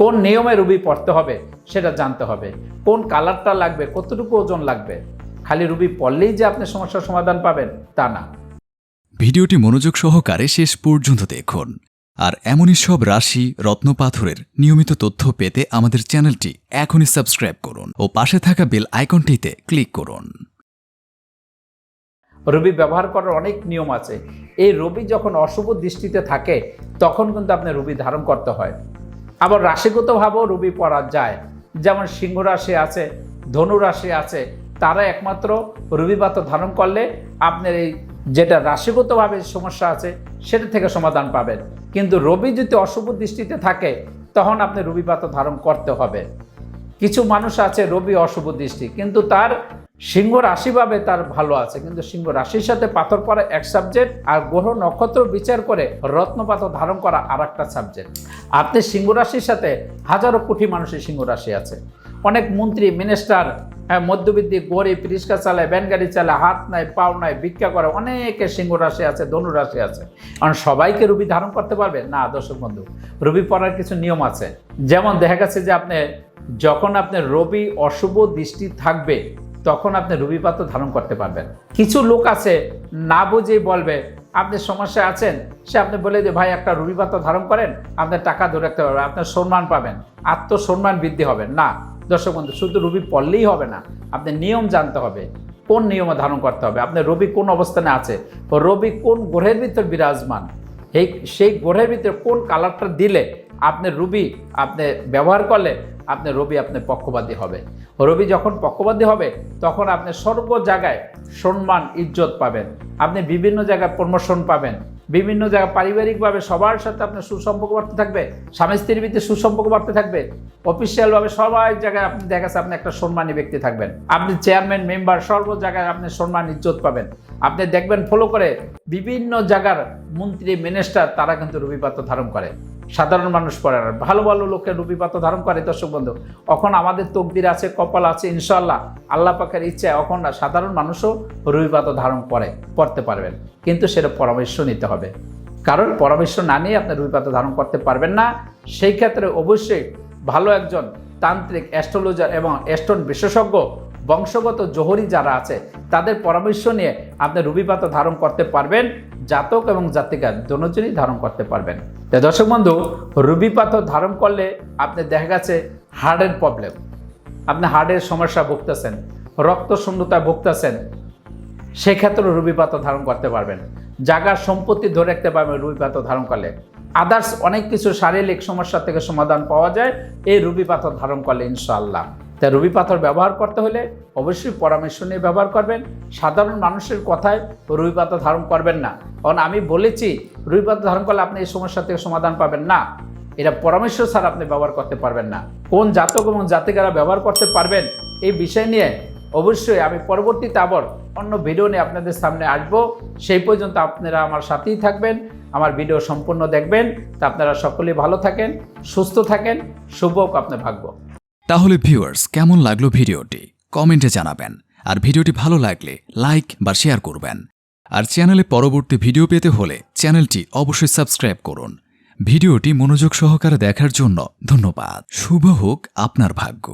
কোন নিয়মে রুবি পড়তে হবে সেটা জানতে হবে। কোন কালারটা লাগবে কতটুকু ওজন লাগবে। খালি রুবি পড়লেই যে আপনি সমস্যার সমাধান পাবেন তা না। ভিডিওটি মনোযোগ সহকারে শেষ পর্যন্ত দেখুন। আর এমনই সব রাশি রত্নপাথরের নিয়মিত তথ্য পেতে আমাদের চ্যানেলটি এখনই সাবস্ক্রাইব করুন ও পাশে থাকা বেল আইকনটিতে ক্লিক করুন। রবি ব্যবহার করার অনেক নিয়ম আছে। এই রবি যখন অশুভ দৃষ্টিতে থাকে তখন কিন্তু আপনি রবি ধারণ করতে হয়। আবার রাশিগতভাবেও রবি পড়া যায়। যেমন সিংহ রাশি আছে, ধনু রাশি আছে, তারা একমাত্র রবিবাত ধারণ করলে আপনার এই যেটা রাশিগতভাবে সমস্যা আছে, সেটা থেকে সমাধান পাবেন। কিন্তু রবি যদি অশুভ দৃষ্টিতে থাকে, তখন আপনি রবিবাত ধারণ করতে হবে। কিছু মানুষ আছে রবি অশুভ দৃষ্টি, কিন্তু তার সিংহ রাশিভাবে তার ভালো আছে। কিন্তু সিংহ রাশির সাথে পাথর পড়া এক সাবজেক্ট আর গ্রহ নক্ষত্র বিচার করে রত্নপাত ধারণ করা আর একটা সাবজেক্ট আপনি সিংহ রাশির সাথে হাজারো কোটি মানুষের সিংহ রাশি আছে। অনেক মন্ত্রী মিনিস্টার হ্যাঁ মধ্যবিত্তি, গরিব, রিক্সা চালায় ভ্যান গাড়ি চালায়, হাত নাই, পাও নাই, ভিক্ষা করে, অনেকে সিংহ রাশি আছে, ধনু রাশি আছে। কারণ সবাইকে রুবি ধারণ করতে পারবে? না, দর্শক বন্ধু, রবি পড়ার কিছু নিয়ম আছে। যেমন দেখা গেছে যে আপনি, যখন আপনার রবি অশুভ দৃষ্টি থাকবে, তখন আপনি রবিপাত ধারণ করতে পারবেন। কিছু লোক আছে, না বুঝেই বলবে আপনি সমস্যা আছেন, সে আপনি বলে যে ভাই, একটা রবিপাত ধারণ করেন আপনার টাকা ধরে রাখতে পারবেন, আপনার সম্মান পাবেন, আত্মসম্মান বৃদ্ধি হবে। না, দর্শক বন্ধু, শুধু রবি পড়লেই হবে না আপনি নিয়ম জানতে হবে, কোন নিয়মে ধারণ করতে হবে, আপনার রবি কোন অবস্থানে আছে, রবি কোন গ্রহের ভিতর বিরাজমান এই সেই গ্রহের ভিতরে কোন কালারটা দিলে আপনি রুবি আপনি ব্যবহার করলে আপনি রবি আপনার পক্ষপাতী হবে। রবি যখন পক্ষপাতী হবে, তখন আপনি সর্ব জায়গায় সম্মান, ইজ্জত পাবেন। আপনি বিভিন্ন জায়গায় প্রমোশন পাবেন। বিভিন্ন জায়গায় পারিবারিকভাবে সবার সাথে আপনার সুসম্পর্ক বাড়তে থাকবে, স্বামী স্ত্রীর ভিত্তিতে সুসম্পর্ক বাড়তে থাকবে, অফিসিয়ালভাবে সবাই জায়গায় আপনি দেখা যাচ্ছে আপনি একটা সম্মানী ব্যক্তি থাকবেন। আপনি চেয়ারম্যান, মেম্বার, সর্ব জায়গায় আপনি সম্মান, ইজ্জত পাবেন। আপনি দেখবেন ফলো করে বিভিন্ন জায়গার মন্ত্রী মিনিস্টার তারা কিন্তু রবিপাত্র ধারণ করে। সাধারণ মানুষ পরে না। ভালো ভালো লোকের রূপিপাত ধারণ করে, দর্শক বন্ধু। এখন আমাদের তকদির আছে, কপাল আছে ইনশাল্লাহ আল্লাহ পাকের ইচ্ছা এখন সাধারণ মানুষও রূপিপাত ধারণ করে, পড়তে পারবেন। কিন্তু সেটা পরামর্শ নিতে হবে। কারণ পরামর্শ না নিয়ে আপনি রূপিপাত ধারণ করতে পারবেন না। সেই ক্ষেত্রে অবশ্যই ভালো একজন তান্ত্রিক, অ্যাস্ট্রোলজার এবং অ্যাস্ট্রন বিশেষজ্ঞ, বংশগত জহরি যারা আছে, তাদের পরামর্শ নিয়ে আপনি রবিপাত ধারণ করতে পারবেন। জাতক এবং জাতিকা, দুজনই ধারণ করতে পারবেন। দর্শক বন্ধু, রুবি পাথর ধারণ করলে আপনি দেখা গেছে হার্টের প্রবলেম আপনি হার্টের সমস্যা ভুগতেছেন রক্ত শূন্যতায় ভুগতেছেন, সেক্ষেত্রে রুবি পাথর ধারণ করতে পারবেন। জাগার সম্পত্তি ধরে রাখতে পারবেন রুবি পাথর ধারণ করলে। আদার্স অনেক কিছু শারীরিক সমস্যা থেকে সমাধান পাওয়া যায়, এই রুবি পাথর ধারণ করলে ইনশাআল্লাহ। তাই রুবি পাথর ব্যবহার করতে হলে অবশ্যই পরামর্শ নিয়ে ব্যবহার করবেন। সাধারণ মানুষের কথায় রুবি পাথর ধারণ করবেন না। কারণ আমি বলেছি, রুবি পাথর ধারণ করলে আপনি এই সমস্যা থেকে সমাধান পাবেন না। এটা পরামর্শ ছাড়া আপনি ব্যবহার করতে পারবেন না। কোন জাতক এবং জাতিকারা ব্যবহার করতে পারবেন এই বিষয় নিয়ে অবশ্যই আমি পরবর্তীতে আবার অন্য ভিডিও নিয়ে আপনাদের সামনে আসব। সেই পর্যন্ত আপনারা আমার সাথেই থাকবেন, আমার ভিডিও সম্পূর্ণ দেখবেন। তা আপনারা সকলেই ভালো থাকেন, সুস্থ থাকেন। শুভ আপনার ভাগ্য। তাহলে ভিউয়ার্স কেমন লাগল ভিডিওটি? কমেন্টে জানাবেন। আর ভিডিওটি ভালো লাগলে লাইক বা শেয়ার করবেন। আর চ্যানেলে পরবর্তী ভিডিও পেতে হলে চ্যানেলটি অবশ্যই সাবস্ক্রাইব করুন। ভিডিওটি মনোযোগ সহকারে দেখার জন্য ধন্যবাদ। শুভ হোক আপনার ভাগ্য।